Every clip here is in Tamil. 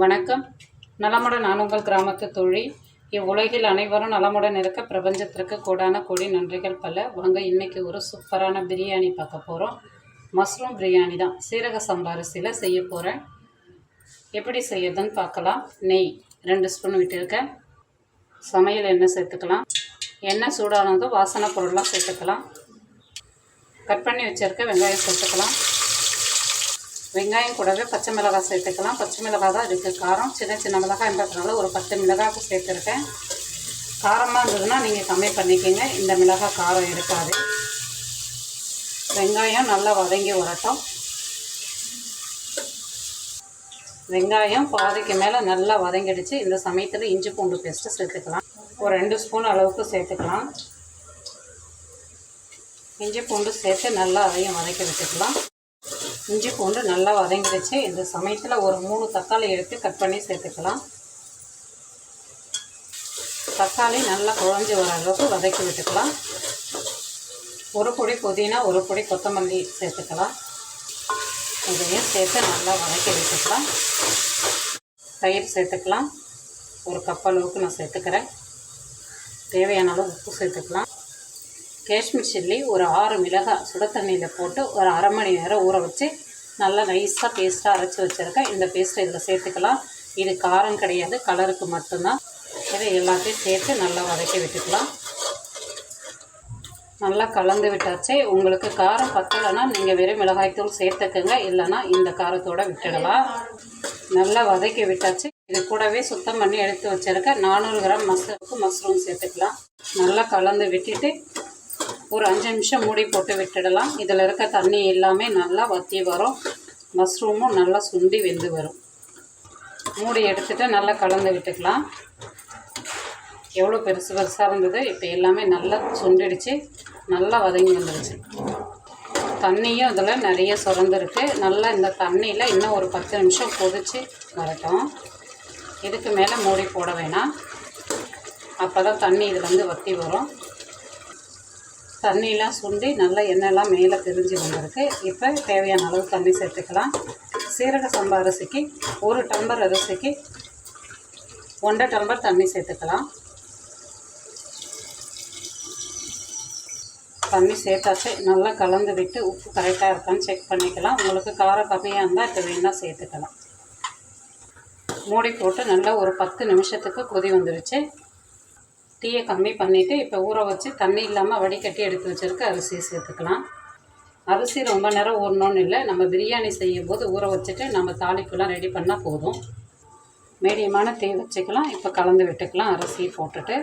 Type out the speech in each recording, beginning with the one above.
வணக்கம். நலமுடன் நான் உங்கள் கிராமத்து தொழில் இவ்வுலகில் அனைவரும் நலமுடன் இருக்க பிரபஞ்சத்திற்கு கூடான கூடி நன்றிகள் பல. வாங்க இன்னைக்கு ஒரு சூப்பரான பிரியாணி பார்க்க போகிறோம் மஷ்ரூம் பிரியாணி தான். சீரக சம்பா அரிசியில் செய்ய போகிறேன் எப்படி செய்யறதுன்னு பார்க்கலாம். நெய் ரெண்டு ஸ்பூன் விட்டுருக்கேன் சமையல் எண்ணெய் சேர்த்துக்கலாம். எண்ணெய் சூடானதும் வாசனை பொருள்லாம் சேர்த்துக்கலாம். கட் பண்ணி வச்சுருக்க வெங்காயம் சேர்த்துக்கலாம். வெங்காயம் கூடவே பச்சை மிளகாய் சேர்த்துக்கலாம். பச்சை மிளகாய் தான் இருக்குது காரம் சின்ன சின்ன மிளகாய்ன்றதுனால ஒரு பத்து மிளகாய்க்கு சேர்த்துருக்கேன். காரமாக இருந்ததுன்னா நீங்கள் கம்மி பண்ணிக்கோங்க. இந்த மிளகாய் காரம் இருக்காது. வெங்காயம் நல்லா வதங்கி வரட்டும். வெங்காயம் பாதிக்கு மேலே நல்லா வதங்கிடுச்சு. இந்த சமயத்தில் இஞ்சி பூண்டு பேஸ்ட்டு சேர்த்துக்கலாம். ஒரு ரெண்டு ஸ்பூன் அளவுக்கு சேர்த்துக்கலாம். இஞ்சி பூண்டு சேர்த்து நல்லா அதையும் வதக்கி விட்டுக்கலாம். இஞ்சி பூண்டு நல்லா வதங்கிடுச்சு. இந்த சமயத்தில் ஒரு மூணு தக்காளி எடுத்து கட் பண்ணி சேர்த்துக்கலாம். தக்காளி நல்லா குழஞ்சி வர அளவுக்கு வதக்கி விட்டுக்கலாம். ஒரு பொடி புதினா ஒரு பொடி கொத்தமல்லி சேர்த்துக்கலாம். இதையும் சேர்த்து நல்லா வதக்கி விட்டுக்கலாம். தயிர் சேர்த்துக்கலாம். ஒரு கப் அளவுக்கு நான் சேர்த்துக்கிறேன். தேவையான அளவு உப்பு சேர்த்துக்கலாம். காஷ்மீர் சில்லி ஒரு ஆறு மிளகாய் சுட தண்ணியில் போட்டு ஒரு அரை மணி நேரம் ஊற வச்சு நல்லா நைஸாக பேஸ்ட்டாக அரைச்சி வச்சுருக்கேன். இந்த பேஸ்ட்டை இதில் சேர்த்துக்கலாம். இது காரம் கிடையாது கலருக்கு மட்டும்தான். இதை எல்லாத்தையும் சேர்த்து நல்லா வதக்கி விட்டுக்கலாம். நல்லா கலந்து விட்டாச்சு. உங்களுக்கு காரம் பத்தலைன்னா நீங்கள் வெறும் மிளகாய்த்தூள் சேர்த்துக்குங்க. இல்லைன்னா இந்த காரத்தோடு விட்டுடலாம். நல்லா வதக்கி விட்டாச்சு. இது கூடவே சுத்தம் பண்ணி எடுத்து வச்சுருக்க நானூறு கிராம் மசருக்கு மஷ்ரூம் சேர்த்துக்கலாம். நல்லா கலந்து விட்டுட்டு ஒரு அஞ்சு நிமிஷம் மூடி போட்டு விட்டுடலாம். இதில் இருக்க தண்ணி எல்லாமே நல்லா வற்றி வரும். மஷ்ரூமும் நல்லா சுண்டி வெந்து வரும். மூடி எடுத்துகிட்டு நல்லா கலந்து விட்டுக்கலாம். எவ்வளோ பெருசு பெருசாக இருந்தது இப்போ எல்லாமே நல்லா சுண்டிடுச்சு. நல்லா வதங்கி வந்துடுச்சு தண்ணியும் இதில் நிறைய சுரந்துருக்கு. நல்லா இந்த தண்ணியில் இன்னும் ஒரு பத்து நிமிஷம் பொதிச்சு வரட்டும். இதுக்கு மேலே மூடி போட வேணாம். அப்போ தான் தண்ணி இதில் வந்து வற்றி வரும். தண்ணியெலாம் சுண்டி நல்லா எண்ணெயெல்லாம் மேலே பிரிஞ்சு வந்திருக்கு. இப்போ தேவையான அளவு தண்ணி சேர்த்துக்கலாம். சீரக சம்பா அரிசிக்கு ஒரு டம்பர் அரிசிக்கு ஒன்றரை டம்பர் தண்ணி சேர்த்துக்கலாம். தண்ணி சேர்த்தாச்சு. நல்லா கலந்து விட்டு உப்பு கரெக்டாக இருக்கான்னு செக் பண்ணிக்கலாம். உங்களுக்கு காரம் கம்மியாக இருந்தால் இப்போ வேணால் சேர்த்துக்கலாம். மூடி போட்டு நல்லா ஒரு பத்து நிமிஷத்துக்கு கொதி வந்துடுச்சு தீயை கம்மி பண்ணிவிட்டு இப்போ ஊற வச்சு தண்ணி இல்லாமல் வடிகட்டி எடுத்து வச்சுருக்க அரிசியை சேர்த்துக்கலாம். அரிசி ரொம்ப நேரம் ஊறணும்னு இல்லை. நம்ம பிரியாணி செய்யும் போது ஊற வச்சுட்டு நம்ம தாளிப்புலாம் ரெடி பண்ணால் போதும். மீடியமான தீ வச்சுக்கலாம். இப்போ கலந்து விட்டுக்கலாம் அரிசி போட்டுட்டு.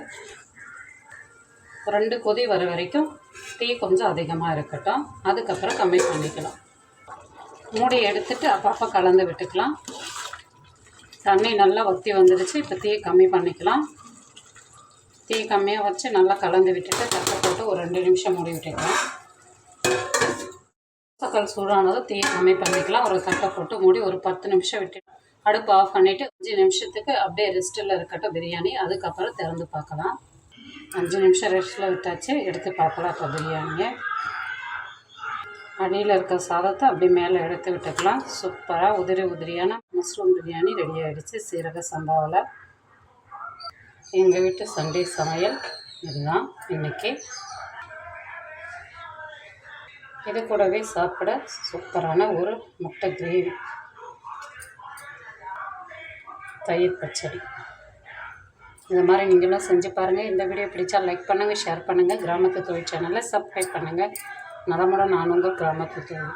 ரெண்டு கொதி வர வரைக்கும் தீ கொஞ்சம் அதிகமாக இருக்கட்டும். அதுக்கப்புறம் கம்மி பண்ணிக்கலாம். மூடி எடுத்துட்டு அப்பப்போ கலந்து விட்டுக்கலாம். தண்ணி நல்லா வற்றி வந்துடுச்சு இப்போ தீயை கம்மி பண்ணிக்கலாம். தீ கம்மியாக வச்சு நல்லா கலந்து விட்டுட்டு தட்டை போட்டு ஒரு ரெண்டு நிமிஷம் மூடி விட்டுக்கலாம். தக்காளி சூடானதும் தீ கம்மி பண்ணிக்கலாம். ஒரு தட்டை போட்டு மூடி ஒரு பத்து நிமிஷம் விட்டு அடுப்பு ஆஃப் பண்ணிவிட்டு அஞ்சு நிமிஷத்துக்கு அப்படியே ரெஸ்ட்டில் இருக்கட்டும் பிரியாணி. அதுக்கப்புறம் திறந்து பார்க்கலாம். அஞ்சு நிமிஷம் ரெஸ்ட்டில் விட்டாச்சு. எடுத்து பார்க்கலாம் இப்போ பிரியாணியை. அடியில் இருக்க சாதத்தை அப்படியே மேலே எடுத்து விட்டுக்கலாம். சூப்பராக உதிரி உதிரியான மஷ்ரூம் பிரியாணி ரெடி ஆகிடுச்சு சீரக சம்பாவில் எங்கள் வீட்டு சண்டே சமையல் இதுதான் இன்றைக்கி இது கூடவே சாப்பிட சூப்பரான ஒரு முட்டை கிரேவி. தயிர் பச்சடி. இந்த மாதிரி நீங்களும் செஞ்சு பாருங்கள் இந்த வீடியோ பிடிச்சா லைக் பண்ணுங்கள் ஷேர் பண்ணுங்கள் கிராமத்து தொழில் சேனலை சப்ஸ்கிரைப் பண்ணுங்கள் நலமுடன் நான் உங்கள் கிராமத்து தொழில்.